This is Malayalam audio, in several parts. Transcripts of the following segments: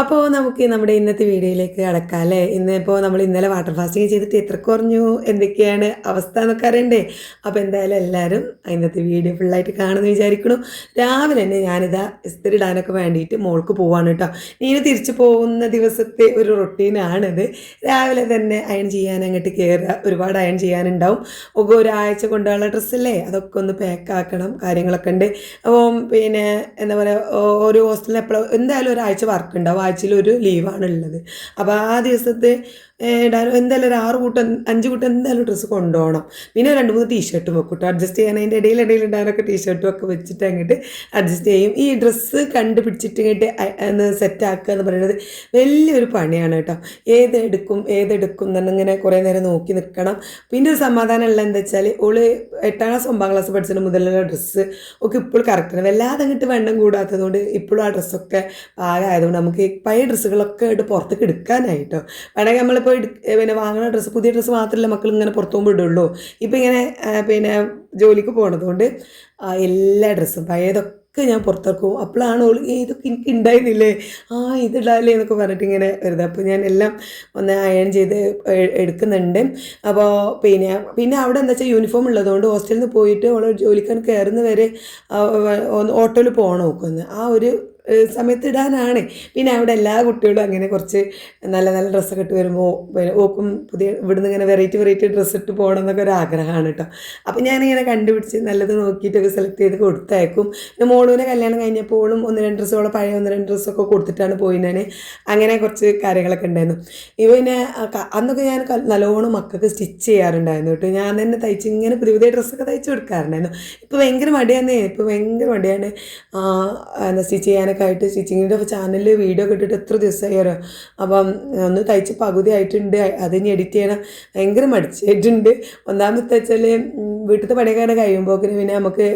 അപ്പോൾ നമുക്ക് നമ്മുടെ ഇന്നത്തെ വീഡിയോയിലേക്ക് കടക്കാം അല്ലേ? ഇന്നിപ്പോൾ നമ്മൾ ഇന്നലെ വാട്ടർ ഫാസ്റ്റിംഗ് ചെയ്തിട്ട് എത്ര കുറഞ്ഞു? എന്തൊക്കെയാണ് അവസ്ഥ എന്നൊക്കെ അറിയണ്ടേ? അപ്പോൾ എന്തായാലും എല്ലാവരും ഇന്നത്തെ വീഡിയോ ഫുള്ളായിട്ട് കാണുമെന്ന് വിചാരിക്കണം രാവിലെ തന്നെ ഞാനിതാ ഇസ്തിരി ഇടാനൊക്കെ വേണ്ടിയിട്ട് മോൾക്ക് പോവാണ് കേട്ടോ. നീന് തിരിച്ചു പോകുന്ന ദിവസത്തെ ഒരു റൊട്ടീനാണിത് രാവിലെ തന്നെ അയൺ ചെയ്യാൻ അങ്ങോട്ട് കയറുക ഒരുപാട് അയൺ ചെയ്യാനുണ്ടാവും. ഒക്കെ ഒരാഴ്ച കൊണ്ടുള്ള ഡ്രസ്സല്ലേ അതൊക്കെ ഒന്ന് പാക്ക് ആക്കണം. കാര്യങ്ങളൊക്കെ ഉണ്ട്. അപ്പം പിന്നെ എന്താ പറയുക ഒരു ഹോസ്റ്റലിൽ എപ്പോഴും എന്തായാലും ഒരാഴ്ച വർക്ക് ഉണ്ടാവും ആഴ്ചയിൽ ഒരു ലീവാണ് ഉള്ളത് അപ്പോൾ ആ ദിവസത്തെ എന്തായാലും ഒരു ആറ് കൂട്ടം അഞ്ച് കൂട്ടം എന്തായാലും ഡ്രസ്സ് കൊണ്ടുപോകണം പിന്നെ രണ്ട് മൂന്ന് ടീഷർട്ടും വെക്കും കേട്ടോ അഡ്ജസ്റ്റ് ചെയ്യാൻ അതിന്റെ ഇടയിൽ ഇടയിൽ ഇടാനൊക്കെ ടീഷർട്ടും ഒക്കെ വെച്ചിട്ട് അങ്ങോട്ട് അഡ്ജസ്റ്റ് ചെയ്യും. ഈ ഡ്രസ്സ് കണ്ടുപിടിച്ചിട്ട് ഇങ്ങോട്ട് ഒന്ന് സെറ്റാക്കുക എന്ന് പറയുന്നത് വലിയൊരു പണിയാണ് കേട്ടോ ഏതെടുക്കും ഏതെടുക്കും എന്നിങ്ങനെ കുറേ നേരം നോക്കി നിൽക്കണം പിന്നെ ഒരു സമാധാനമുള്ള എന്താ വെച്ചാൽ ഓൾ എട്ടാം ക്ലാസ് ഒമ്പതാം ക്ലാസ് പഠിച്ചതിന് മുതലുള്ള ഡ്രസ്സ് ഒക്കെ ഇപ്പോൾ കറക്റ്റാണ് വല്ലാതെ അങ്ങോട്ട് വെണ്ണം കൂടാത്തതുകൊണ്ട് ഇപ്പോഴും ആ ഡ്രസ്സൊക്കെ പാകമായതുകൊണ്ട് നമുക്ക് പഴയ ഡ്രസ്സുകളൊക്കെ ആയിട്ട് പുറത്തേക്ക് എടുക്കാനായിട്ടോ. വേണമെങ്കിൽ നമ്മളിപ്പോൾ പിന്നെ വാങ്ങുന്ന ഡ്രസ്സ് പുതിയ ഡ്രസ്സ് മാത്രമല്ല മക്കൾ ഇങ്ങനെ പുറത്തു പോകുമ്പോൾ ഇടുള്ളൂ. ഇപ്പം ഇങ്ങനെ പിന്നെ ജോലിക്ക് പോണതുകൊണ്ട് എല്ലാ ഡ്രസ്സും പഴയതൊക്കെ ഒക്കെ ഞാൻ പുറത്തിറക്കും. അപ്പോഴാണ് ഓൾ "ഏയ്, ഇതൊക്കെ എനിക്ക് ഉണ്ടായിരുന്നില്ലേ ആ ഇതിടാല്ലേ എന്നൊക്കെ പറഞ്ഞിട്ട് ഇങ്ങനെ വരുന്നത്. അപ്പോൾ ഞാൻ എല്ലാം ഒന്ന് അയൺ ചെയ്ത് എടുക്കുന്നുണ്ട്. അപ്പോൾ പിന്നെ പിന്നെ അവിടെ എന്താ വെച്ചാൽ യൂണിഫോം ഉള്ളതുകൊണ്ട് ഹോസ്റ്റലിൽ നിന്ന് പോയിട്ട് അവൾ ജോലിക്കാൻ കയറുന്ന വരെ ഓട്ടോയിൽ പോകണം നോക്കുന്നത് ആ ഒരു സമയത്ത് ഇടാനാണ് പിന്നെ അവിടെ എല്ലാ കുട്ടികളും അങ്ങനെ കുറച്ച് നല്ല നല്ല ഡ്രസ്സൊക്കെ ഇട്ട് വരുമ്പോൾ ഓക്കും പുതിയ ഇവിടുന്ന് ഇങ്ങനെ വെറൈറ്റി വെറൈറ്റി ഡ്രസ്സ് ഇട്ട് പോകണം എന്നൊക്കെ ഒരു ആഗ്രഹമാണ് കേട്ടോ. അപ്പോൾ ഞാനിങ്ങനെ കണ്ടുപിടിച്ച് നല്ലത് നോക്കിയിട്ടൊക്കെ സെലക്ട് ചെയ്ത് കൊടുത്തയക്കും. പിന്നെ മോളൂനെ കല്യാണം കഴിഞ്ഞപ്പോഴും ഒന്ന് രണ്ട് ഡ്രസ്സോളം പഴയ ഒന്ന് രണ്ട് ഡ്രസ്സൊക്കെ കൊടുത്തിട്ടാണ് പോയി ഞാൻ അങ്ങനെ കുറച്ച് കാര്യങ്ങളൊക്കെ ഉണ്ടായിരുന്നു. ഇവ പിന്നെ അന്നൊക്കെ ഞാൻ നല്ലോണം മക്കൾക്ക് സ്റ്റിച്ച് ചെയ്യാറുണ്ടായിരുന്നു കേട്ടോ. ഞാൻ തന്നെ തയ്ച്ച് ഇങ്ങനെ പുതിയ പുതിയ ഡ്രസ്സൊക്കെ തയ്ച്ച് കൊടുക്കാറുണ്ടായിരുന്നു. ഇപ്പോൾ ഭയങ്കര മടിയാന്നേ ഇപ്പോൾ ഭയങ്കര മടിയാണ്. എന്താ സ്റ്റിച്ച് ചെയ്യാനൊക്കെ ആയിട്ട് സ്റ്റിച്ചിങ്ങിന്റെ ചാനലിൽ വീഡിയോ ഒക്കെ ഇട്ടിട്ട് എത്ര ദിവസമായി അറിയോ? അപ്പം ഒന്ന് തയ്ച്ച് പകുതി ആയിട്ടുണ്ട്. അത് ഇനി എഡിറ്റ് ചെയ്യണം. ഭയങ്കര മടിച്ചിട്ടുണ്ട്. ഒന്നാമത്തെ വെച്ചാൽ വീട്ടിലത്തെ പണിയൊക്കെ കഴിയുമ്പോൾ പിന്നെ നമുക്ക്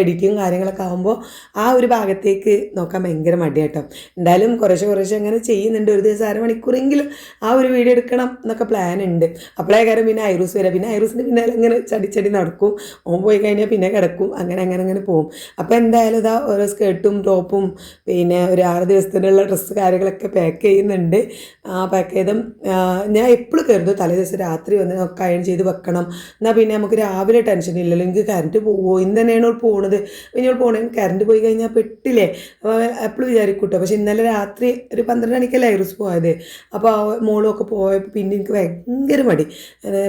എഡിറ്റിങ് കാര്യങ്ങളൊക്കെ ആകുമ്പോൾ ആ ഒരു ഭാഗത്തേക്ക് നോക്കാൻ ഭയങ്കര മടിയാട്ടോ. എന്തായാലും കുറേശ്ശെ കുറേശ്ശെ അങ്ങനെ ചെയ്യുന്നുണ്ട്. ഒരു ദിവസം അരമണിക്കൂറെങ്കിലും ആ ഒരു വീഡിയോ എടുക്കണം എന്നൊക്കെ പ്ലാൻ ഉണ്ട്. അപ്പോഴേ കാര്യം പിന്നെ ഐറൂസ് വരാം പിന്നെ ഐറൂസിന് പിന്നെ ഇങ്ങനെ ചടിച്ചടി ചടി നടക്കും. ഓൻ പോയി കഴിഞ്ഞാൽ പിന്നെ കിടക്കും. അങ്ങനെ അങ്ങനെ അങ്ങനെ പോകും അപ്പോൾ എന്തായാലും ഇതാ ഓരോ സ്കേർട്ടും ടോപ്പും പിന്നെ ഒരു ആറ് ദിവസത്തിനുള്ള ഡ്രസ്സ് കാര്യങ്ങളൊക്കെ പാക്ക് ചെയ്യുന്നുണ്ട്. ആ പാക്ക് ചെയ്തും ഞാൻ എപ്പോഴും കരുതും തലേ ദിവസം രാത്രി വന്ന് ഒക്കെ അയൺ ചെയ്ത് വെക്കണം. എന്നാൽ പിന്നെ നമുക്ക് രാവിലെ ടെൻഷൻ ഇല്ലല്ലോ. എനിക്ക് കറണ്ട് പോവോ? ഇന്ന് തന്നെയാണ് അവൾ പോണത്. പിന്നെ അവൾ പോകണമെങ്കിൽ കറണ്ട് പോയി കഴിഞ്ഞാൽ പെട്ടില്ലേ? എപ്പോഴും വിചാരിക്കൂട്ടോ പക്ഷെ ഇന്നലെ രാത്രി ഒരു പന്ത്രണ്ട് മണിക്കല്ലേ ഐറിസ് പോയത്. അപ്പോൾ ആ മോളും ഒക്കെ പോയപ്പോൾ പിന്നെ എനിക്ക് ഭയങ്കര മടി.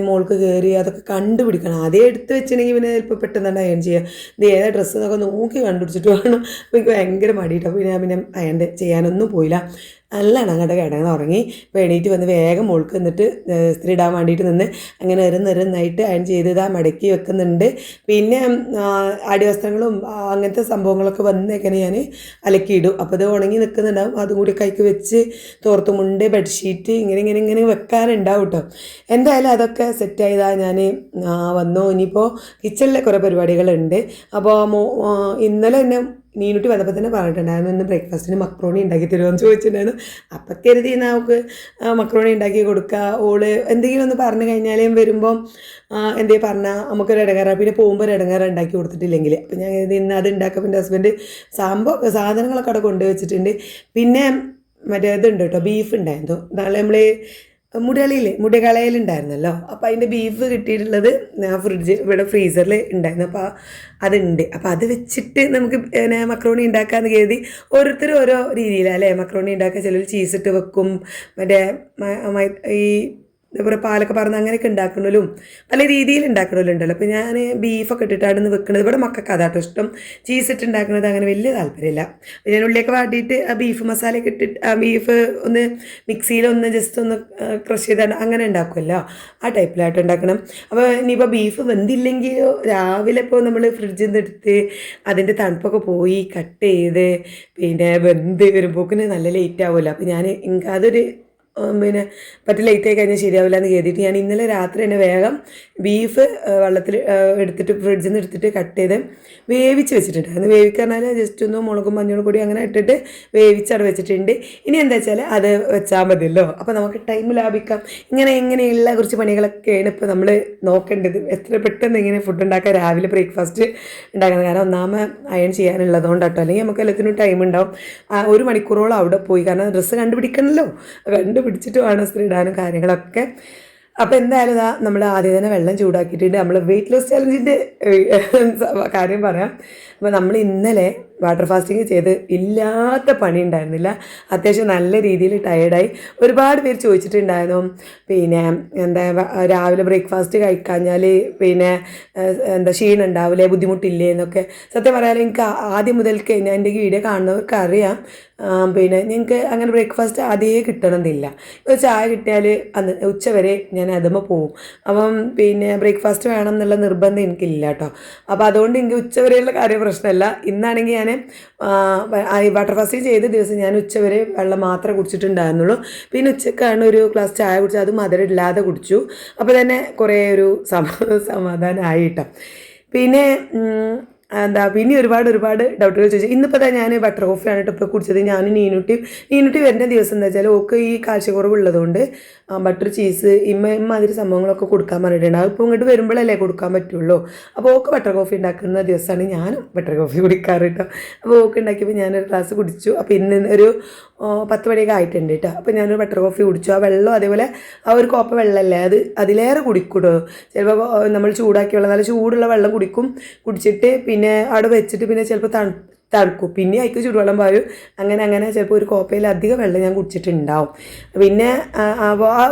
മോൾക്ക് കയറി അതൊക്കെ കണ്ടുപിടിക്കണം. അതേ എടുത്ത് വെച്ചിട്ടുണ്ടെങ്കിൽ പിന്നെ ചിലപ്പോൾ പെട്ടെന്ന് തന്നെ അയൺ ചെയ്യുക ഇത് ഏതാ ഡ്രസ്സ് എന്നൊക്കെ നോക്കി കണ്ടുപിടിച്ചിട്ട് വേണം. അപ്പോൾ എനിക്ക് ഭയങ്കര മടിയിട്ടോ പിന്നെ പിന്നെ അയണ്ട് ചെയ്യാനൊന്നും പോയില്ല. നല്ല അണങ്ങട്ട കിടന്ന് ഉറങ്ങി ഇപ്പോൾ എണീറ്റ് വന്ന് വേഗം മുൾക്ക് നിന്നിട്ട് സ്ത്രീ ഇടാൻ വേണ്ടിയിട്ട് നിന്ന് അങ്ങനെ നിരന്നിരുന്നായിട്ട് അയൺ ചെയ്ത് ഇതാ മടക്കി വെക്കുന്നുണ്ട്. പിന്നെ അടിവസ്ത്രങ്ങളും അങ്ങനത്തെ സംഭവങ്ങളൊക്കെ വന്നേക്കനെ ഞാൻ അലക്കിയിടും. അപ്പോൾ ഇത് ഉണങ്ങി നിൽക്കുന്നുണ്ടാവും അതും കൂടി കൈക്ക് വെച്ച് തോർത്തുമുണ്ട് ബെഡ്ഷീറ്റ് ഇങ്ങനെ ഇങ്ങനെ ഇങ്ങനെ വെക്കാനുണ്ടാവും കേട്ടോ എന്തായാലും അതൊക്കെ സെറ്റ് ആയതാ ഞാൻ വന്നു. ഇനിയിപ്പോൾ കിച്ചണിലെ കുറേ പരിപാടികളുണ്ട്. അപ്പോൾ ഇന്നലെ തന്നെ നീനുട്ടി വന്നപ്പോൾ തന്നെ പറഞ്ഞിട്ടുണ്ടായിരുന്നു ഇന്ന് ബ്രേക്ക്ഫാസ്റ്റിന് മക്രോണി ഉണ്ടാക്കി തരുമെന്ന് ചോദിച്ചിട്ടുണ്ടായിരുന്നു. അപ്പം കരുതി നമുക്ക് മക്രോണി ഉണ്ടാക്കി കൊടുക്കുക ഓൾ എന്തെങ്കിലും ഒന്ന് പറഞ്ഞു കഴിഞ്ഞാലും വരുമ്പം എന്തേ പറഞ്ഞാൽ നമുക്കൊരു ഇടങ്ങാറ. പിന്നെ പോകുമ്പോൾ ഒരു ഇടങ്ങാറ ഉണ്ടാക്കി കൊടുത്തിട്ടില്ലെങ്കിൽ അപ്പം ഞാൻ കരുതി ഇന്ന് അത് ഉണ്ടാക്കുമ്പോൾ എന്റെ ഹസ്ബൻഡ് സംഭവം സാധനങ്ങളൊക്കെ അവിടെ കൊണ്ടുവച്ചിട്ടുണ്ട്. പിന്നെ മറ്റേ ഇതുണ്ട് കേട്ടോ ബീഫ് ഉണ്ടായിരുന്നു. നാളെ നമ്മൾ മുടികളിയിൽ മുടികളയിലുണ്ടായിരുന്നല്ലോ. അപ്പോൾ അതിന്റെ ബീഫ് കിട്ടിയിട്ടുള്ളത് ഞാൻ ഫ്രിഡ്ജ് ഇവിടെ ഫ്രീസറിൽ ഉണ്ടായിരുന്നു. അപ്പോൾ അതുണ്ട്. അപ്പോൾ അത് വെച്ചിട്ട് നമുക്ക് പിന്നെ മക്രോണി ഉണ്ടാക്കാമെന്ന് കരുതി ഓരോരുത്തരും ഓരോ രീതിയിലാണ് അല്ലേ? മക്രോണി ഉണ്ടാക്കുക ചിലർ ചീസ് ഇട്ട് വെക്കും. മറ്റേ ഈ ഇതേപോലെ പാലൊക്കെ പറഞ്ഞ് അങ്ങനെയൊക്കെ ഉണ്ടാക്കണമല്ലോ പല രീതിയിൽ ഉണ്ടാക്കണമല്ലോ അപ്പോൾ ഞാൻ ബീഫൊക്കെ ഇട്ടിട്ടാണ് ഇന്ന് വെക്കുന്നത് ഇവിടെ മക്കൾക്ക് അതാട്ടോ ഇഷ്ടം. ചീസ് ഇട്ട് ഉണ്ടാക്കുന്നത് അങ്ങനെ വലിയ താല്പര്യമില്ല. ഞാൻ ഉള്ളിയൊക്കെ വാട്ടിയിട്ട് ആ ബീഫ് മസാലയൊക്കെ ഇട്ടിട്ട് ആ ബീഫ് ഒന്ന് മിക്സിയിലൊന്ന് ജസ്റ്റ് ഒന്ന് ക്രഷ് ചെയ്താണ്. അങ്ങനെ ഉണ്ടാക്കുമല്ലോ ആ ടൈപ്പിലായിട്ട് ഉണ്ടാക്കണം. അപ്പോൾ ഇനിയിപ്പോൾ ബീഫ് വെന്തില്ലെങ്കിൽ രാവിലെ ഇപ്പോൾ നമ്മൾ ഫ്രിഡ്ജിൽ നിന്ന് എടുത്ത് അതിന്റെ തണുപ്പൊക്കെ പോയി കട്ട് ചെയ്ത് പിന്നെ വെന്ത് വരുമ്പോക്കിന് നല്ല ലേറ്റ് ആവുമല്ലോ. അപ്പോൾ ഞാൻ എനിക്ക് അതൊരു പിന്നെ പറ്റി ലേറ്റ് ആയി കഴിഞ്ഞാൽ ശരിയാവില്ല എന്ന് കരുതിയിട്ട് ഞാൻ ഇന്നലെ രാത്രി തന്നെ വേഗം ബീഫ് വെള്ളത്തിൽ എടുത്തിട്ട് ഫ്രിഡ്ജിൽ നിന്ന് എടുത്തിട്ട് കട്ട് ചെയ്ത് വേവിച്ച് വെച്ചിട്ടുണ്ടായിരുന്നു. വേവിക്കാനാൽ ജസ്റ്റ് ഒന്ന് മുളകും മഞ്ഞളും കൂടി അങ്ങനെ ഇട്ടിട്ട് വേവിച്ചവിടെ വെച്ചിട്ടുണ്ട്. ഇനി എന്താ വെച്ചാൽ അത് വെച്ചാൽ മതിയല്ലോ. അപ്പോൾ നമുക്ക് ടൈം ലാഭിക്കാം. ഇങ്ങനെ ഇങ്ങനെയുള്ള കുറച്ച് പണികളൊക്കെയാണ് ഇപ്പോൾ നമ്മൾ നോക്കേണ്ടത്. എത്ര പെട്ടെന്ന് ഇങ്ങനെ ഫുഡ് ഉണ്ടാക്കാൻ രാവിലെ ബ്രേക്ക്ഫാസ്റ്റ് ഉണ്ടാക്കുന്നത്. കാരണം ഒന്നാമത് അയൺ ചെയ്യാനുള്ളതുകൊണ്ട് കേട്ടോ അല്ലെങ്കിൽ നമുക്ക് എല്ലാത്തിനും ടൈം ഉണ്ടാവും. ഒരു മണിക്കൂറോളം അവിടെ പോയി. കാരണം ഡ്രസ്സ് കണ്ടുപിടിക്കണമല്ലോ കണ്ടുപിടിച്ചിട്ട് വേണം സ്ത്രീ ഇടാനും കാര്യങ്ങളൊക്കെ. അപ്പോൾ എന്തായാലും ഇതാ നമ്മൾ ആദ്യം തന്നെ വെള്ളം ചൂടാക്കിയിട്ടുണ്ട്. നമ്മൾ വെയിറ്റ് ലോസ് ചലഞ്ചിന്റെ കാര്യം പറയാം. അപ്പോൾ നമ്മൾ ഇന്നലെ വാട്ടർ ഫാസ്റ്റിംഗ് ചെയ്ത് ഇല്ലാത്ത പണി ഉണ്ടായിരുന്നില്ല. അത്യാവശ്യം നല്ല രീതിയിൽ ടയേർഡായി ഒരുപാട് പേര് ചോദിച്ചിട്ടുണ്ടായിരുന്നു. പിന്നെ എന്താ രാവിലെ ബ്രേക്ക്ഫാസ്റ്റ് കഴിക്കാഞ്ഞാൽ പിന്നെ എന്താ ക്ഷീണം ഉണ്ടാവില്ലേ ബുദ്ധിമുട്ടില്ലേ എന്നൊക്കെ. സത്യം പറയാൻ എനിക്ക് ആദ്യം മുതൽക്ക് ഞാൻ എന്റെ വീഡിയോ കാണുന്നവർക്ക് അറിയാം. പിന്നെ ഞങ്ങൾക്ക് അങ്ങനെ ബ്രേക്ക്ഫാസ്റ്റ് ആദ്യമേ കിട്ടണമെന്നില്ല ഇപ്പോൾ ചായ കിട്ടിയാൽ അന്ന് ഉച്ചവരെ ഞാൻ അതുമ്പോൾ പോവും അപ്പം പിന്നെ ബ്രേക്ക്ഫാസ്റ്റ് വേണം എന്നുള്ള നിർബന്ധം എനിക്കില്ല കേട്ടോ. അപ്പോൾ അതുകൊണ്ട് എനിക്ക് ഉച്ചവരെയുള്ള കാര്യം പ്രശ്നമല്ല. ഇന്നാണെങ്കിൽ ഞാൻ വാട്ടർ ഫാസ്റ്റിംഗ് ചെയ്ത ദിവസം ഞാൻ ഉച്ചവരെ വെള്ളം മാത്രമേ കുടിച്ചിട്ടുണ്ടായിരുന്നുള്ളൂ. പിന്നെ ഉച്ചക്കാണ് ഒരു ഗ്ലാസ് ചായ കുടിച്ചത്. അത് മധുരം ഇല്ലാതെ കുടിച്ചു. അപ്പോൾ തന്നെ കുറേ ഒരു സമാ സമാധാനമായി പിന്നെ എന്താ പിന്നെ ഒരുപാട് ഒരുപാട് ഡൗട്ടുകൾ ചോദിച്ചു. ഇന്നിപ്പോൾ തന്നെ ഞാൻ ബട്ടർ കോഫിയാണ് ഇപ്പോൾ കുടിച്ചത്. ഞാൻ നീനുട്ടി നീനുട്ടി വരുന്ന ദിവസം എന്താ വെച്ചാൽ ഓക്ക് ഈ കാഴ്ചക്കുറവുള്ളതുകൊണ്ട് ബട്ടർ ചീസ് ഇമ്മ ഇമ്മാതിരി സംഭവങ്ങളൊക്കെ കൊടുക്കാൻ പറഞ്ഞിട്ടുണ്ട്. അതിപ്പോൾ ഇങ്ങോട്ട് വരുമ്പോഴല്ലേ കൊടുക്കാൻ പറ്റുള്ളൂ. അപ്പോൾ ഓക്ക് ബട്ടർ കോഫി ഉണ്ടാക്കുന്ന ദിവസമാണ് ഞാനും ബട്ടർ കോഫി കുടിക്കാറ് കേട്ടോ അപ്പോൾ ഓക്ക് ഉണ്ടാക്കിയപ്പോൾ ഞാനൊരു ഗ്ലാസ് കുടിച്ചു. അപ്പോൾ ഇന്ന് ഒരു പത്ത് മണിയൊക്കെ ആയിട്ടുണ്ട് കേട്ടോ അപ്പോൾ ഞാനൊരു ബട്ടർ കോഫി കുടിച്ചു. ആ വെള്ളം അതേപോലെ ആ ഒരു കോപ്പ വെള്ളമല്ലേ അത് അതിലേറെ കുടിക്കൂടോ? ചിലപ്പോൾ നമ്മൾ ചൂടാക്കിയ വെള്ളം നല്ല ചൂടുള്ള വെള്ളം കുടിക്കും. കുടിച്ചിട്ട് പിന്നെ അവിടെ വെച്ചിട്ട് പിന്നെ ചിലപ്പോൾ തണു തണുക്കും. പിന്നെ അതിക്ക് ചൂടുവെള്ളം പാരും. അങ്ങനെ അങ്ങനെ ചിലപ്പോൾ ഒരു കോപ്പയിൽ അധികം വെള്ളം ഞാൻ കുടിച്ചിട്ടുണ്ടാവും. പിന്നെ ആ,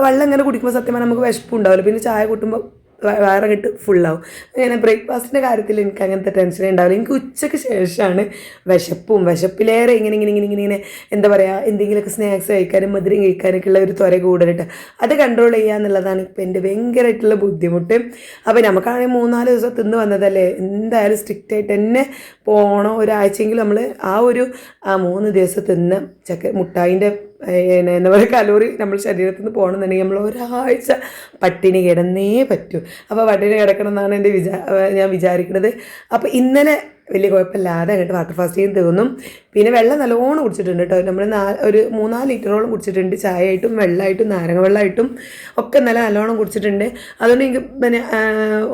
വെള്ളം ഇങ്ങനെ കുടിക്കുമ്പോൾ സത്യം പറഞ്ഞാൽ നമുക്ക് വിശപ്പുണ്ടാവില്ല. പിന്നെ ചായ കൂട്ടുമ്പോൾ വയറങ്ങിട്ട് ഫുള്ളാവും അങ്ങനെ ബ്രേക്ക്ഫാസ്റ്റിന്റെ കാര്യത്തിൽ എനിക്ക് അങ്ങനത്തെ ടെൻഷൻ ഉണ്ടാവില്ല. എനിക്ക് ഉച്ചയ്ക്ക് ശേഷമാണ് വിശപ്പും. വിശപ്പിലേറെ ഇങ്ങനെ ഇങ്ങനെ ഇങ്ങനെ ഇങ്ങനെ ഇങ്ങനെ എന്താ പറയുക എന്തെങ്കിലുമൊക്കെ സ്നാക്സ് കഴിക്കാനും മധുരം കഴിക്കാനൊക്കെ ഉള്ള ഒരു ത്വര കൂടുതലിട്ട്. അത് കൺട്രോൾ ചെയ്യുക എന്നുള്ളതാണ് ഇപ്പം എന്റെ ഭയങ്കരമായിട്ടുള്ള ബുദ്ധിമുട്ട്. അപ്പോൾ നമുക്കാണെങ്കിൽ മൂന്നാൽ ദിവസം തിന്ന് വന്നതല്ലേ? എന്തായാലും സ്ട്രിക്റ്റായിട്ട് തന്നെ പോകണം ഒരാഴ്ചയെങ്കിലും നമ്മൾ ആ ഒരു ആ മൂന്ന് ദിവസം തിന്ന് ചക്ക മുട്ടായിന്റെ പിന്നെ എന്താ പറയുക കലോറി നമ്മൾ ശരീരത്തിൽ നിന്ന് പോകണമെന്നുണ്ടെങ്കിൽ നമ്മൾ ഒരാഴ്ച പട്ടിണി കിടന്നേ പറ്റൂ. അപ്പോൾ പട്ടിണി കിടക്കണം എന്നാണ് എന്റെ വിചാ ഞാൻ വിചാരിക്കുന്നത്. അപ്പോൾ ഇന്നലെ വലിയ കുഴപ്പമില്ലാതെ അങ്ങോട്ട് വാട്ടർ ഫാസ്റ്റിംഗ് തീർന്നും. പിന്നെ വെള്ളം നല്ലോണം കുടിച്ചിട്ടുണ്ട് കേട്ടോ. നമ്മൾ നാ ഒരു മൂന്നാൽ ലിറ്ററോളം കുടിച്ചിട്ടുണ്ട്. ചായ ആയിട്ടും വെള്ളമായിട്ടും നാരങ്ങ വെള്ളമായിട്ടും ഒക്കെ നല്ല നല്ലോണം കുടിച്ചിട്ടുണ്ട്. അതുകൊണ്ട് എനിക്ക് പിന്നെ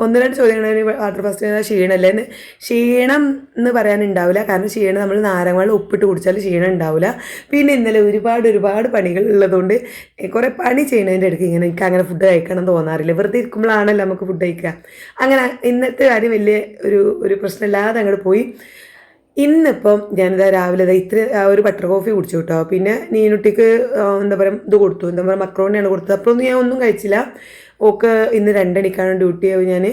ഒന്ന് രണ്ട് ചോദ്യങ്ങൾ വാട്ടർ ഫാസ്റ്റിംഗ് ക്ഷീണമല്ലേ? എന്ന് ക്ഷീണം എന്ന് പറയാനുണ്ടാവില്ല. കാരണം ക്ഷീണം നമ്മൾ നാരങ്ങ വെള്ളം ഉപ്പിട്ട് കുടിച്ചാൽ ക്ഷീണം ഉണ്ടാവില്ല. പിന്നെ ഇന്നലെ ഒരുപാട് ഒരുപാട് പണികൾ ഉള്ളതുകൊണ്ട് കുറേ പണി ചെയ്യുന്നതിന്റെ ഇടയ്ക്ക് ഇങ്ങനെ എനിക്ക് അങ്ങനെ ഫുഡ് കഴിക്കണം തോന്നാറില്ല. വെറുതെ ഇരിക്കുമ്പോഴാണല്ലോ നമുക്ക് ഫുഡ് കഴിക്കുക. അങ്ങനെ ഇന്നത്തെ കാര്യം വലിയ ഒരു ഒരു പ്രശ്നമില്ലാതെ അങ്ങോട്ട് പോയി. ഇന്നിപ്പം ഞാനിതാ രാവിലെ ഇത്ര ഒരു ബട്ടർ കോഫി കുടിച്ചു കേട്ടോ. പിന്നെ നീനുട്ടിക്ക് എന്താ പറയുക ഇത് കൊടുത്തു. എന്താ പറയുക മക്രോണിയാണ് കൊടുത്തത്. അപ്പോൾ ഒന്നും ഞാൻ ഒന്നും കഴിച്ചില്ല. ഓക്ക് ഇന്ന് രണ്ടണിക്കാണ് ഡ്യൂട്ടി ആവും ഞാൻ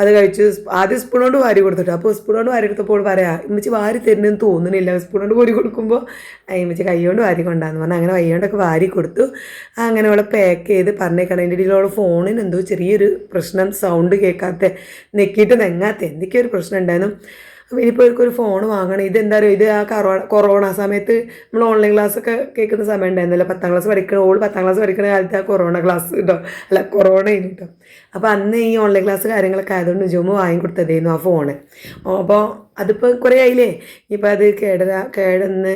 അത് കഴിച്ച്. ആദ്യം സ്പൂൺ കൊണ്ട് വാരി കൊടുത്തിട്ടോ. അപ്പോൾ സ്പൂൺ കൊണ്ട് വാരി എടുത്തപ്പോൾ പറയാം ഇമ്മച്ചി വാരി തരുന്നെന്ന് തോന്നുന്നില്ല. സ്പൂൺ കൊണ്ട് കോരി കൊടുക്കുമ്പോൾ ഇമ്മച്ചി കൈ കൊണ്ട് വാരി കൊണ്ടാന്ന് പറഞ്ഞാൽ അങ്ങനെ കൈ കൊണ്ടൊക്കെ വാരി കൊടുത്തു. അങ്ങനെ അവളെ പാക്ക് ചെയ്ത് പറഞ്ഞേക്കണം. അതിന്റെ ഇടയിൽ അവളെ ഫോണിന് എന്തോ ചെറിയൊരു പ്രശ്നം സൗണ്ട് കേൾക്കാത്ത നെക്കിയിട്ട് നെങ്ങാത്ത. എന്തൊക്കെയൊരു പ്രശ്നം ഉണ്ടായിരുന്നു. ഇനിയിപ്പോൾ ഒരു ഫോൺ വാങ്ങണം. ഇതെന്താ പറയുക ഇത് ആ കൊറോണ സമയത്ത് നമ്മൾ ഓൺലൈൻ ക്ലാസ് ഒക്കെ കേൾക്കുന്ന സമയം ഉണ്ടായിരുന്നല്ലോ. പത്താം ക്ലാസ് പഠിക്കണ ഓൾ പത്താം ക്ലാസ് പഠിക്കുന്ന കാലത്ത് ആ കൊറോണ ക്ലാസ് കേട്ടോ അല്ല കൊറോണ ആയിരുന്നു കേട്ടോ അപ്പോൾ അന്ന് ഈ ഓൺലൈൻ ക്ലാസ് കാര്യങ്ങളൊക്കെ ആയതുകൊണ്ട് ജുമ വാങ്ങിക്കൊടുത്തതായിരുന്നു ആ ഫോണ് അപ്പോൾ അതിപ്പോൾ കുറേ ആയില്ലേ? ഇനിയിപ്പോൾ അത് കേടരാ കേടന്ന്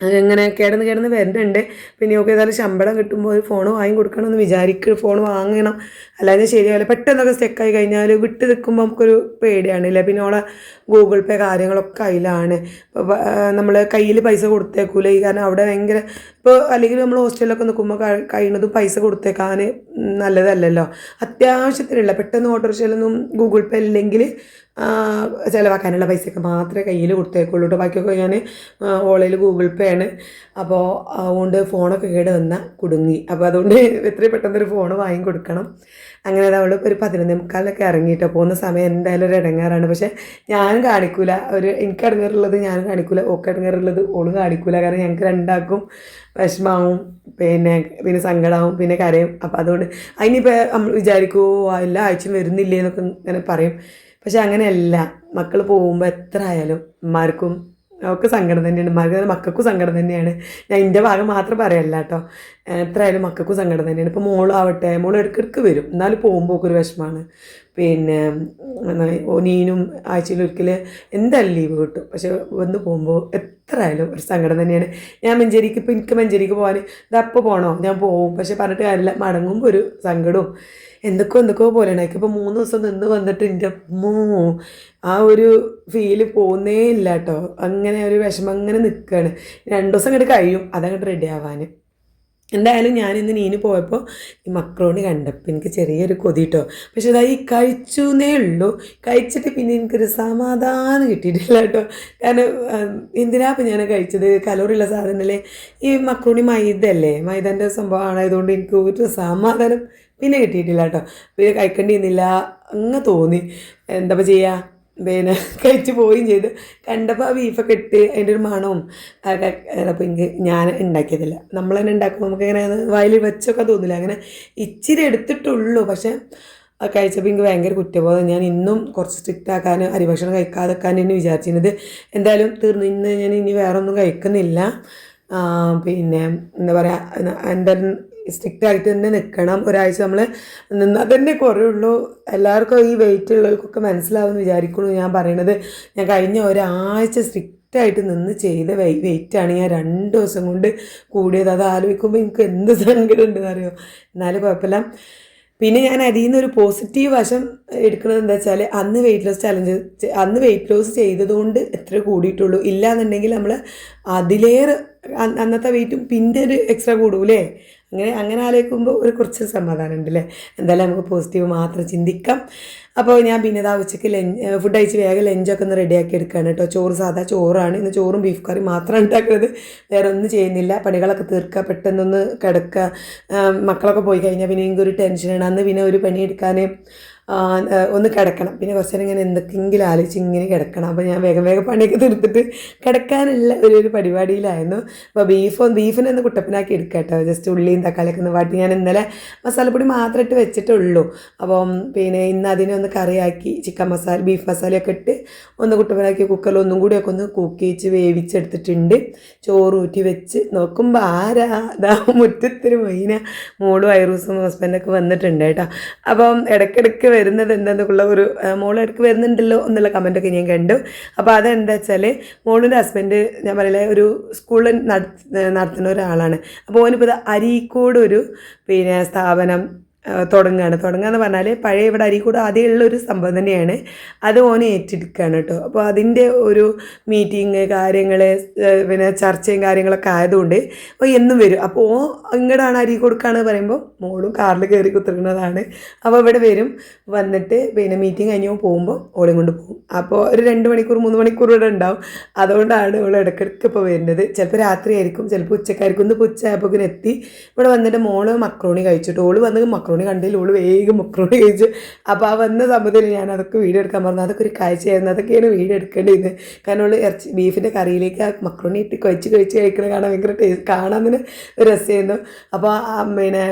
അങ്ങനെ കേടന്ന് കേടന്ന് വരുന്നുണ്ട്. പിന്നെ ഒക്കെ ഏതായാലും ശമ്പളം കിട്ടുമ്പോൾ ഒരു ഫോൺ വാങ്ങി കൊടുക്കണം എന്ന് വിചാരിക്കും. ഫോൺ വാങ്ങണം. അല്ലാതെ ശരിയാവില്ല. പെട്ടെന്നൊക്കെ സ്റ്റെക്കായി കഴിഞ്ഞാൽ വിട്ട് നിൽക്കുമ്പോൾ നമുക്കൊരു പേടിയാണ് ഇല്ല പിന്നെ ഓളെ ഗൂഗിൾ പേ കാര്യങ്ങളൊക്കെ ഇപ്പോൾ നമ്മൾ കയ്യിൽ പൈസ കൊടുത്തേക്കൂല? ഈ കാരണം അവിടെ ഭയങ്കര ഇപ്പോൾ അല്ലെങ്കിൽ നമ്മൾ ഹോസ്റ്റലിലൊക്കെ നിൽക്കുമ്പോൾ കഴിയുന്നതും പൈസ കൊടുത്തേക്കാൻ നല്ലതല്ലല്ലോ. അത്യാവശ്യത്തിനുള്ള പെട്ടെന്ന് ഓട്ടോറിക്ഷയിലൊന്നും ഗൂഗിൾ പേ ഇല്ലെങ്കിൽ ചിലവാക്കാനുള്ള പൈസയൊക്കെ മാത്രമേ കയ്യിൽ കൊടുത്തേക്കുള്ളൂ കേട്ടോ ബാക്കിയൊക്കെ ഞാൻ ഓൺലൈനിൽ ഗൂഗിൾ പേ ആണ്. അപ്പോൾ അതുകൊണ്ട് ഫോണൊക്കെ കേട് വന്നാൽ കുടുങ്ങി. അപ്പോൾ അതുകൊണ്ട് എത്രയും പെട്ടെന്നൊരു ഫോൺ വാങ്ങി കൊടുക്കണം. അങ്ങനെ അവൾ ഒരു പതിനൊന്നേ മുക്കാലൊക്കെ ഇറങ്ങിയിട്ട്. പോകുന്ന സമയം എന്തായാലും ഒരു ഇടങ്ങാറാണ്. പക്ഷേ ഞാനും കാണിക്കൂല. ഒരു എനിക്ക് ഇടങ്ങാറുള്ളത് ഞാനും കാണിക്കൂല. ഓക്ക് ഇടങ്ങാറുള്ളത് ഓളും കാണിക്കൂല. കാരണം ഞങ്ങൾക്ക് രണ്ടാക്കും വിഷമാവും. പിന്നെ പിന്നെ സങ്കടമാവും പിന്നെ കരയും. അപ്പോൾ അതുകൊണ്ട് അതിനിപ്പോൾ നമ്മൾ വിചാരിക്കുമോ എല്ലാ ആഴ്ചയും വരുന്നില്ലേ എന്നൊക്കെ ഇങ്ങനെ പറയും. പക്ഷേ അങ്ങനെയല്ല. മക്കൾ പോകുമ്പോൾ എത്ര ആയാലും ഉമ്മാർക്കും അവൾക്ക് സങ്കടം തന്നെയാണ്. മക മക്കൾക്കും സങ്കടം തന്നെയാണ്. ഞാൻ എന്റെ ഭാഗം മാത്രം പറയല്ല കേട്ടോ. എത്രയായാലും മക്കൾക്കും സങ്കടം തന്നെയാണ്. ഇപ്പോൾ മോളാവട്ടെ മോൾ ഇടയ്ക്കിടയ്ക്ക് വരും. എന്നാലും പോകുമ്പോൾ ഒക്കെ ഒരു വിഷമമാണ്. പിന്നെ ഒനീനും ആഴ്ചയിൽ ഒരിക്കൽ എന്തായാലും ലീവ് കിട്ടും. പക്ഷെ വന്ന് പോകുമ്പോൾ എത്ര ആയാലും ഒരു സങ്കടം തന്നെയാണ്. ഞാൻ മഞ്ചേരിക്ക് ഇപ്പം എനിക്ക് മഞ്ചേരിക്ക് പോകാൻ ഇതപ്പോൾ പോകണോ ഞാൻ പോകും പക്ഷെ പറഞ്ഞിട്ട് കാര്യമില്ല. മടങ്ങുമ്പോൾ ഒരു സങ്കടവും. എന്തൊക്കെയോ എന്തൊക്കെയോ പോലെയാണ്. എനിക്കിപ്പോൾ മൂന്ന് ദിവസം നിന്ന് വന്നിട്ട് എന്റെ അമ്മോ ആ ഒരു ഫീൽ പോകുന്നേ ഇല്ല കേട്ടോ. അങ്ങനെ ഒരു വിഷമം അങ്ങനെ നിൽക്കുകയാണ് രണ്ട് ദിവസം അങ്ങോട്ട് കഴിയും. അതങ്ങോട്ട് റെഡി ആവാൻ എന്തായാലും ഞാൻ ഇന്ന് നീന് പോയപ്പോൾ ഈ മക്രോണി കണ്ടപ്പോൾ എനിക്ക് ചെറിയൊരു കൊതി കേട്ടോ പക്ഷെ ഈ കഴിച്ചു എന്നേ ഉള്ളൂ. കഴിച്ചിട്ട് പിന്നെ എനിക്കൊരു സമാധാനം കിട്ടിയിട്ടില്ല കേട്ടോ. കാരണം എന്തിനാ ഇപ്പം ഞാൻ കഴിച്ചത്? കലോറിയുള്ള സാധനമല്ലേ ഈ മക്രോണി മൈദ അല്ലേ മൈദന്റെ സംഭവമാണ് ആയതുകൊണ്ട് എനിക്ക് ഒരു സമാധാനം പിന്നെ കിട്ടിയിട്ടില്ല കേട്ടോ. പിന്നെ കഴിക്കേണ്ടിയിരുന്നില്ല. അങ്ങ് തോന്നി. എന്താ ചെയ്യുക പിന്നെ കഴിച്ച് പോവുകയും ചെയ്തു. കണ്ടപ്പോൾ ആ ബീഫൊക്കെ ഇട്ട് അതിന്റെ ഒരു മണവും ഒക്കെ അപ്പോൾ എനിക്ക് ഞാൻ ഉണ്ടാക്കിയതില്ല. നമ്മൾ തന്നെ ഉണ്ടാക്കുമ്പോൾ നമുക്ക് ഇങ്ങനെ വയലിൽ വെച്ചൊക്കെ തോന്നില്ല അങ്ങനെ ഇച്ചിരി എടുത്തിട്ടുള്ളൂ. പക്ഷേ കഴിച്ചപ്പോൾ എനിക്ക് ഭയങ്കര കുറ്റബോധം. ഞാൻ ഇന്നും കുറച്ച് സ്ട്രിക്റ്റ് ആക്കാൻ അരിഭക്ഷണം കഴിക്കാതെക്കാൻ എന്ന് വിചാരിച്ചിരുന്നത്. എന്തായാലും തീർന്നു ഇന്ന് ഞാൻ ഇനി വേറെ ഒന്നും കഴിക്കുന്നില്ല പിന്നെ എന്താ പറയുക എന്റെ സ്ട്രിക്റ്റ് ആയിട്ട് തന്നെ നിൽക്കണം ഒരാഴ്ച നമ്മൾ നിന്നാൽ തന്നെ കുറയുള്ളൂ. എല്ലാവർക്കും ഈ വെയിറ്റ് ഉള്ളവർക്കൊക്കെ മനസ്സിലാവുമെന്ന് വിചാരിക്കുള്ളൂ ഞാൻ പറയണത്. ഞാൻ കഴിഞ്ഞ ഒരാഴ്ച സ്ട്രിക്റ്റ് ആയിട്ട് നിന്ന് ചെയ്ത വെയ് വെയിറ്റാണ് ഞാൻ രണ്ട് ദിവസം കൊണ്ട് കൂടിയത്. അത് ആലോചിക്കുമ്പോൾ എനിക്ക് എന്ത് സങ്കടം ഉണ്ടെന്ന് അറിയോ? എന്നാലും കുഴപ്പമില്ല. പിന്നെ ഞാൻ അതിൽ നിന്നൊരു പോസിറ്റീവ് വശം എടുക്കുന്നത് എന്താ വെച്ചാൽ അന്ന് വെയിറ്റ് ലോസ് ചലഞ്ച് അന്ന് വെയിറ്റ് ലോസ് ചെയ്തതുകൊണ്ട് എത്ര കൂടിയിട്ടുള്ളൂ. ഇല്ല എന്നുണ്ടെങ്കിൽ നമ്മൾ അതിലേറെ അന്നത്തെ വെയിറ്റും പിന്നെ ഒരു എക്സ്ട്രാ കൂടൂലേ അങ്ങനെ അങ്ങനെ ആലോചിക്കുമ്പോൾ ഒരു കുറച്ച് സമാധാനം ഉണ്ട് അല്ലേ എന്തായാലും നമുക്ക് പോസിറ്റീവ് മാത്രം ചിന്തിക്കാം. അപ്പോൾ ഞാൻ പിന്നെ ഇതാ ഉച്ചയ്ക്ക് ലഞ്ച് ഫുഡ് കഴിച്ച് വേഗം ലഞ്ചൊക്കെ ഒന്ന് റെഡിയാക്കി എടുക്കുകയാണ് കേട്ടോ. ചോറ് സാധാ ചോറാണ്. ഇന്ന് ചോറും ബീഫ് കറി മാത്രമാണ് ഉണ്ടാക്കുന്നത്. വേറെ ഒന്നും ചെയ്യുന്നില്ല. പണികളൊക്കെ തീർക്കുക പെട്ടെന്നൊന്ന് കിടക്കുക മക്കളൊക്കെ പോയി കഴിഞ്ഞാൽ പിന്നെ എനിക്കൊരു ടെൻഷനാണ് അന്ന് പിന്നെ ഒരു പണി എടുക്കാൻ ഒന്ന് കിടക്കണം. പിന്നെ കുറച്ച് നേരം ഇങ്ങനെ എന്തൊക്കെയെങ്കിലും ആലോചിച്ച് ഇങ്ങനെ കിടക്കണം. അപ്പോൾ ഞാൻ വേഗം വേഗം പണിയൊക്കെ തീർത്തിട്ട് കിടക്കാനുള്ള ഒരു ഒരു പരിപാടിയിലായിരുന്നു. അപ്പോൾ ബീഫ് ബീഫിനെ ഒന്ന് കുട്ടപ്പനാക്കി എടുക്കാം കേട്ടോ ജസ്റ്റ് ഉള്ളിയും തക്കാളിയൊക്കെ ഒന്ന് വാട്ടി. ഞാൻ ഇന്നലെ മസാലപ്പൊടി മാത്രം ഇട്ട് വെച്ചിട്ടുള്ളൂ. അപ്പം പിന്നെ ഇന്ന് അതിനെ ഒന്ന് കറിയാക്കി ചിക്കൻ മസാല ബീഫ് മസാലയൊക്കെ ഇട്ട് ഒന്ന് കുട്ടപ്പനാക്കി കുക്കറിൽ ഒന്നും കൂടിയൊക്കെ ഒന്ന് കുക്കിച്ച് വേവിച്ചെടുത്തിട്ടുണ്ട്. ചോറ് ഊറ്റി വെച്ച് നോക്കുമ്പോൾ ആരാ? ദാ മുറ്റത്തിന് മൈന. മോളും ഐറൂസും ഹസ്ബൻഡൊക്കെ വന്നിട്ടുണ്ട് കേട്ടോ. അപ്പം ഇടയ്ക്കിടയ്ക്ക് വരുന്നത് എന്തെന്നുള്ള ഒരു മോൾ ഇടയ്ക്ക് വരുന്നുണ്ടല്ലോ എന്നുള്ള കമന്റൊക്കെ ഞാൻ കണ്ടു. അപ്പോൾ അതെന്താ വെച്ചാൽ മോളിന്റെ ഹസ്ബൻഡ് ഞാൻ പറയില്ല ഒരു സ്കൂളിൽ നടത്തുന്ന ഒരാളാണ്. അപ്പോൾ ഓനിപ്പോൾ അരീക്കോട് ഒരു പിന്നെ സ്ഥാപനം തുടങ്ങുകയാണ് തുടങ്ങുക എന്ന് പറഞ്ഞാൽ പഴയ ഇവിടെ അരീക്കോട് ആദ്യമുള്ള ഒരു സംഭവം തന്നെയാണ്. അത് ഓന് ഏറ്റെടുക്കുകയാണ് കേട്ടോ. അപ്പോൾ അതിന്റെ ഒരു മീറ്റിങ് കാര്യങ്ങൾ പിന്നെ ചർച്ചയും കാര്യങ്ങളൊക്കെ ആയതുകൊണ്ട് അപ്പോൾ എന്നും വരും. അപ്പോൾ ഓ ഇങ്ങടാണ് കൊടുക്കുകയാണ് പറയുമ്പോൾ മോളും കാറിൽ കയറി കുത്തിരുന്നതാണ് അപ്പോൾ ഇവിടെ വരും. വന്നിട്ട് പിന്നെ മീറ്റിംഗ് കഴിഞ്ഞ് പോകുമ്പോൾ ഓളെ കൊണ്ട് പോകും. അപ്പോൾ ഒരു രണ്ട് മണിക്കൂർ മൂന്ന് മണിക്കൂർ ഇവിടെ ഉണ്ടാവും. അതുകൊണ്ടാണ് ഓൾ ഇടയ്ക്കിടയ്ക്ക് ഇപ്പോൾ വരുന്നത്. ചിലപ്പോൾ രാത്രിയായിരിക്കും ചിലപ്പോൾ ഉച്ചക്കായിരിക്കും. ഇപ്പോൾ ഉച്ചയായപ്പോൾ എത്തി. ഇവിടെ വന്നിട്ട് മോൾ മക്രോണി കഴിച്ചിട്ട് ഓൾ വന്നത് മക്രോണി കണ്ടില്ല ഓൾ വേഗം മക്രോണി കഴിച്ച് അപ്പോൾ ആ വന്ന സമയത്തിൽ ഞാൻ അതൊക്കെ വീഡിയോ എടുക്കാൻ പറഞ്ഞു അതൊക്കെ ഒരു കാഴ്ചയായിരുന്നു. അതൊക്കെയാണ് വീഡിയോ എടുക്കേണ്ടത് കാരണം ഓൾ ഇറച്ചി ബീഫിന്റെ കറിയിലേക്ക് ആ മക്രോണി ഇട്ട് കഴിച്ച് കഴിച്ച് കഴിക്കണ കാണാൻ ഭയങ്കര ടേസ്റ്റ് കാണാൻ തന്നെ രസമായിരുന്നു. അപ്പോൾ ആ പിന്നെ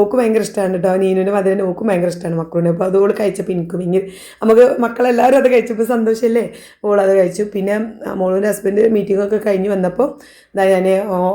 ഓക്ക് ഭയങ്കര ഇഷ്ടമാണ് കേട്ടോ നീനുവിന്റെ മധുരന് ഓക്കും ഭയങ്കര ഇഷ്ടമാണ് മക്രോണി. അപ്പോൾ അതോൾ കഴിച്ചപ്പോൾ എനിക്കും ഇങ്ങനെ നമുക്ക് മക്കളെല്ലാവരും അത് കഴിച്ചപ്പോൾ സന്തോഷമല്ലേ ഓളത് കഴിച്ചു. പിന്നെ മോളിന്റെ ഹസ്ബൻഡ് മീറ്റിംഗ് ഒക്കെ കഴിഞ്ഞ് വന്നപ്പോൾ ഇതാ ഞാൻ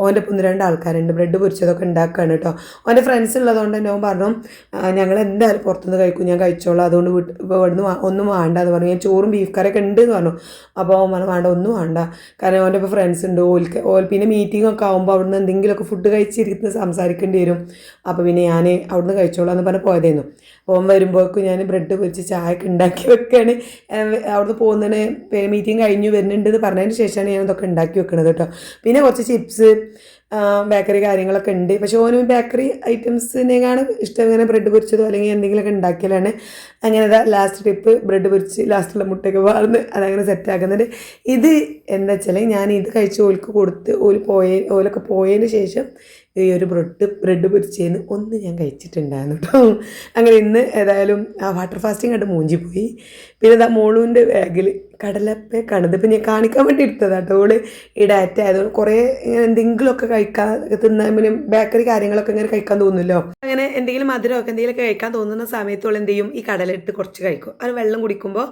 ഓന്റെ ഒന്ന് രണ്ട് ആൾക്കാരുണ്ട്. ബ്രെഡ് പൊരിച്ചതൊക്കെ ഉണ്ടാക്കുകയാണ് കേട്ടോ ഓന്റെ ഫ്രണ്ട്സ് ഉള്ളതുകൊണ്ട് തന്നെ ഓൻ പറഞ്ഞു "ആ, ഞങ്ങൾ എന്തായാലും പുറത്തുനിന്ന് കഴിക്കും. ഞാൻ കഴിച്ചോളാം. അതുകൊണ്ട് വീട്ട് ഇവിടുന്ന് ഒന്നും വേണ്ട എന്ന് പറഞ്ഞു. ഞാൻ ചോറും ബീഫ് കറിയൊക്കെ ഉണ്ട് എന്ന് പറഞ്ഞു. അപ്പോൾ അവൻ പറഞ്ഞു വേണ്ട ഒന്നും വേണ്ട. കാരണം അവന്റെ ഇപ്പോൾ ഫ്രണ്ട്സ് ഉണ്ട്. ഓൽക്ക് ഓൽ പിന്നെ മീറ്റിംഗ് ഒക്കെ ആകുമ്പോൾ അവിടുന്ന് എന്തെങ്കിലുമൊക്കെ ഫുഡ് കഴിച്ചിരിക്കുന്ന സംസാരിക്കേണ്ടി വരും. അപ്പോൾ പിന്നെ ഞാൻ അവിടുന്ന് കഴിച്ചോളാം എന്ന് പറഞ്ഞ് പോയതായിരുന്നു അവൻ വരുമ്പോഴേക്കും ഞാൻ ബ്രെഡ് പൊരിച്ച് ചായ ഒക്കെ ഉണ്ടാക്കി വെക്കുകയാണ് അവിടുന്ന് പോകുന്നതിന് മീറ്റിംഗ് കഴിഞ്ഞു വരുന്നുണ്ടെന്ന് പറഞ്ഞതിന് ശേഷമാണ് ഞാൻ ഇതൊക്കെ ഉണ്ടാക്കി വെക്കുന്നത് കേട്ടോ. പിന്നെ കുറച്ച് ചിപ്സ് ബേക്കറി കാര്യങ്ങളൊക്കെ ഉണ്ട്. പക്ഷേ ഓനും ബേക്കറി ഐറ്റംസിനെയാണ് ഇഷ്ടം? ഇങ്ങനെ ബ്രെഡ് പൊരിച്ചതോ അല്ലെങ്കിൽ എന്തെങ്കിലുമൊക്കെ ഉണ്ടാക്കിയാലാണ് അങ്ങനെ ലാസ്റ്റ് ട്രിപ്പ് ബ്രെഡ് പൊരിച്ച് ലാസ്റ്റുള്ള മുട്ടയൊക്കെ വാർന്ന് അതങ്ങനെ സെറ്റ് ആക്കുന്നുണ്ട്. ഇത് എന്താ വെച്ചാൽ ഞാൻ ഇത് കഴിച്ച് ഓൽക്ക് കൊടുത്ത് ഓൽ പോയ ഓലൊക്കെ പോയതിന് ശേഷം ഈ ഒരു ബ്രെഡ് ബ്രെഡ് പൊരിച്ചേന്ന് ഒന്ന് ഞാൻ കഴിച്ചിട്ടുണ്ടായിരുന്നു കേട്ടോ അങ്ങനെ ഇന്ന് ഏതായാലും ആ വാട്ടർ ഫാസ്റ്റിംഗ് കണ്ട് മൂഞ്ചി പോയി. പിന്നെ ഇതാ മോളൂന്റെ ബാഗിൽ കടലപ്പേ കടലപ്പേക്കാണ് ഇപ്പം ഞാൻ കാണിക്കാൻ വേണ്ടി എടുത്തതാണ് കേട്ടോ ഓൾ ഈ ഡയറ്റ് ആയതുകൊണ്ട് കുറേ ഇങ്ങനെ എന്തെങ്കിലുമൊക്കെ കഴിക്കാൻ തിന്നാൻ പിന്നെ ബേക്കറി കാര്യങ്ങളൊക്കെ ഇങ്ങനെ കഴിക്കാൻ തോന്നുമല്ലോ അങ്ങനെ എന്തെങ്കിലും മധുരമൊക്കെ എന്തെങ്കിലുമൊക്കെ കഴിക്കാൻ തോന്നുന്ന സമയത്ത് ഓൾ എന്ത് ചെയ്യും ഈ കടലിട്ട് കുറച്ച് കഴിക്കും. അത് വെള്ളം കുടിക്കുമ്പോൾ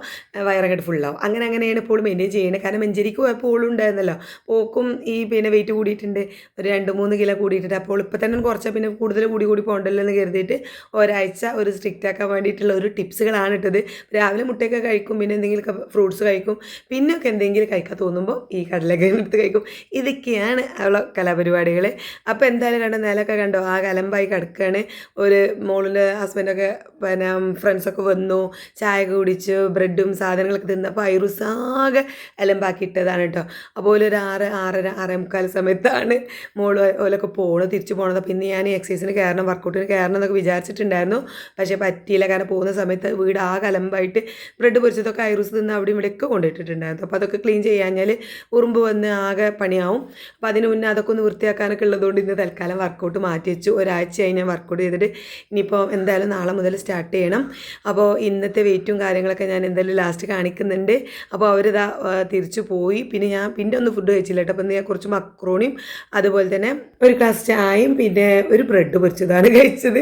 വയറങ്ങോട്ട് ഫുള്ളാവും. അങ്ങനെ അങ്ങനെയാണ് ഇപ്പോൾ മെയിന്റെയിൻ ചെയ്യുന്നത് കാരണം മഞ്ചേരിക്ക് പോയപ്പോൾ ഉണ്ടായിരുന്നല്ലോ. പോക്കും ഈ പിന്നെ വെയിറ്റ് കൂടിയിട്ടുണ്ട്. ഒരു രണ്ട് മൂന്ന് കിലോ കൂടിയിട്ടുണ്ട്. അപ്പോൾ ഇപ്പം തന്നെ കുറച്ച് പിന്നെ കൂടുതൽ കൂടി കൂടി പോകണ്ടല്ലോ എന്ന് കരുതിയിട്ട് ഒരാഴ്ച ഒരു സ്ട്രിക്റ്റ് ആക്കാൻ വേണ്ടിയിട്ടുള്ള ഒരു ടിപ്സുകളാണ് ഇട്ടത്. രാവിലെ മുട്ടയൊക്കെ കഴിക്കും പിന്നെ എന്തെങ്കിലുമൊക്കെ ഫ്രൂട്ട്സ് കഴിക്കും പിന്നെയൊക്കെ എന്തെങ്കിലും കഴിക്കാൻ തോന്നുമ്പോൾ ഈ കടലൊക്കെ എടുത്ത് കഴിക്കും. ഇതൊക്കെയാണ് അവളെ കലാപരിപാടികൾ അപ്പോൾ എന്തായാലും കണ്ടോ നിലയൊക്കെ കണ്ടോ? ആ കലമ്പായി കിടക്കുകയാണ് ഒരു മോളിന്റെ ഹസ്ബൻഡൊക്കെ പിന്നെ ഫ്രണ്ട്സൊക്കെ വന്നു ചായ കുടിച്ച് ബ്രെഡും സാധനങ്ങളൊക്കെ തിന്നപ്പോൾ ഐറുസാകെ അലമ്പാക്കി ഇട്ടതാണ് കേട്ടോ. അപ്പോൾ ഒരു ആറ് ആറര ആറേ മുക്കാൽ സമയത്താണ് മോൾ ഓലൊക്കെ പോകണം തിരിച്ചു പോകണത് പിന്നെ ഞാൻ എക്സസൈസിന് കയറണം വർക്കൗട്ടിന് കയറണം എന്നൊക്കെ വിചാരിച്ചിട്ടുണ്ടായിരുന്നു. പക്ഷേ പറ്റിയില്ല. കാരണം പോകുന്ന സമയത്ത് വീട് ആ കലമ്പായിട്ട് ബ്രെഡ് പൊരിച്ചതൊക്കെ ഐറൂസ് നിന്ന് അവിടെ ഇവിടെയൊക്കെ കൊണ്ടിട്ടിട്ടുണ്ടായിരുന്നു അപ്പോൾ അതൊക്കെ ക്ലീൻ ചെയ്യാഞ്ഞാൽ ഉറുമ്പ് വന്ന് ആകെ പണിയാവും. അപ്പോൾ അതിന് മുന്നേ അതൊക്കെ ഒന്ന് വൃത്തിയാക്കാനൊക്കെ ഉള്ളതുകൊണ്ട് ഇന്ന് തൽക്കാലം വർക്കൗട്ട് മാറ്റി വെച്ചു. ഒരാഴ്ചയായി ഞാൻ വർക്കൗട്ട് ചെയ്തിട്ട് ഇനിയിപ്പോൾ എന്തായാലും നാളെ മുതൽ സ്റ്റാർട്ട് ചെയ്യണം. അപ്പോൾ ഇന്നത്തെ വെയിറ്റും കാര്യങ്ങളൊക്കെ ഞാൻ എന്തായാലും ലാസ്റ്റ് കാണിക്കുന്നുണ്ട്. അപ്പോൾ അവരിതാ തിരിച്ചു പോയി. പിന്നെ ഞാൻ പിന്നെ ഒന്ന് ഫുഡ് കഴിച്ചില്ല കേട്ടോ. അപ്പോൾ ഞാൻ കുറച്ച് മക്രോണിയും അതുപോലെ തന്നെ ഒരു ഗ്ലാസ് ചായയും പിന്നെ ഒരു ബ്രെഡ് പൊരിച്ചതാണ് കഴിച്ചത്.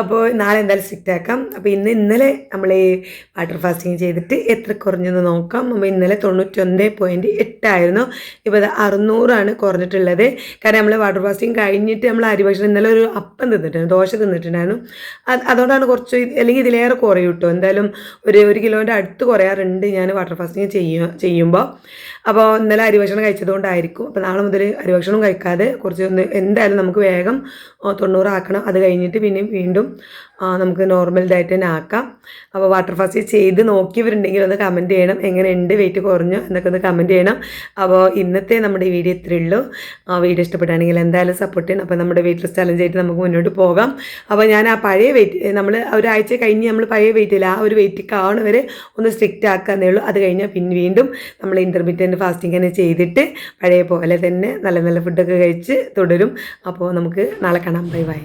അപ്പോൾ നാളെ എന്തായാലും സ്ട്രിക്റ്റ് ആക്കാം. അപ്പോൾ ഇന്ന് ഇന്നലെ നമ്മൾ വാട്ടർ ഫാസ്റ്റിങ് ചെയ്തിട്ട് എത്ര കുറഞ്ഞെന്ന് നോക്കാം. അപ്പോൾ ഇന്നലെ തൊണ്ണൂറ്റൊന്ന് പോയിന്റ് എട്ടായിരുന്നു ഇപ്പോൾ അത് അറുന്നൂറാണ് കുറഞ്ഞിട്ടുള്ളത്. കാരണം നമ്മൾ വാട്ടർ ഫാസ്റ്റിങ് കഴിഞ്ഞിട്ട് നമ്മൾ അരി ഭക്ഷണം ഇന്നലെ ഒരു അപ്പം തിന്നിട്ടുണ്ടായിരുന്നു ദോശ തിന്നിട്ടുണ്ടായിരുന്നു. അത് അതുകൊണ്ടാണ് കുറച്ച് അല്ലെങ്കിൽ ഇതിലേറെ കുറയും കേട്ടോ. എന്തായാലും ഒരു ഒരു കിലോന്റെ അടുത്ത് കുറയാറുണ്ട് ഞാൻ വാട്ടർ ഫാസ്റ്റിങ് ചെയ്യുക ചെയ്യുമ്പോൾ. അപ്പോൾ ഇന്നലെ അരി ഭക്ഷണം കഴിച്ചതുകൊണ്ടായിരിക്കും. അപ്പോൾ നാളെ മുതൽ അരി ഭക്ഷണം കഴിക്കാതെ കുറച്ച് ഒന്ന് എന്തായാലും നമുക്ക് വേഗം ആ, തൊണ്ണൂറാക്കണം. അത് കഴിഞ്ഞിട്ട് പിന്നെയും വീണ്ടും നമുക്ക് നോർമൽ ഡയറ്റ് തന്നെ ആക്കാം. അപ്പോൾ വാട്ടർ ഫാസ്റ്റ് ചെയ്ത് നോക്കിയവരുണ്ടെങ്കിൽ ഒന്ന് കമന്റ് ചെയ്യണം. എങ്ങനെയുണ്ട് വെയിറ്റ് കുറഞ്ഞു എന്നൊക്കെ ഒന്ന് കമന്റ് ചെയ്യണം. അപ്പോൾ ഇന്നത്തെ നമ്മുടെ വീഡിയോ ഇത്രയേ ഉള്ളൂ. ആ വീഡിയോ ഇഷ്ടപ്പെട്ടാണെങ്കിൽ എന്തായാലും സപ്പോർട്ട് ചെയ്യണം. അപ്പോൾ നമ്മുടെ വെയിറ്റ് ചലഞ്ച് ആയിട്ട് നമുക്ക് മുന്നോട്ട് പോകാം. അപ്പോൾ ഞാൻ ആ പഴയ വെയിറ്റ് നമ്മൾ ഒരാഴ്ച കഴിഞ്ഞ് നമ്മൾ പഴയ വെയിറ്റില്ല ആ ഒരു വെയിറ്റ് കാണുവരെ ഒന്ന് സ്ട്രിക്റ്റ് ആക്കാന്നേ ഉള്ളൂ. അത് കഴിഞ്ഞാൽ പിന്നെ വീണ്ടും നമ്മൾ ഇന്റർമീഡിയറ്റ് ഫാസ്റ്റിംഗ് തന്നെ ചെയ്തിട്ട് പഴയ പോലെ തന്നെ നല്ല നല്ല ഫുഡൊക്കെ കഴിച്ച് തുടരും. അപ്പോൾ നമുക്ക് നാളെ കാണാം. Bye bye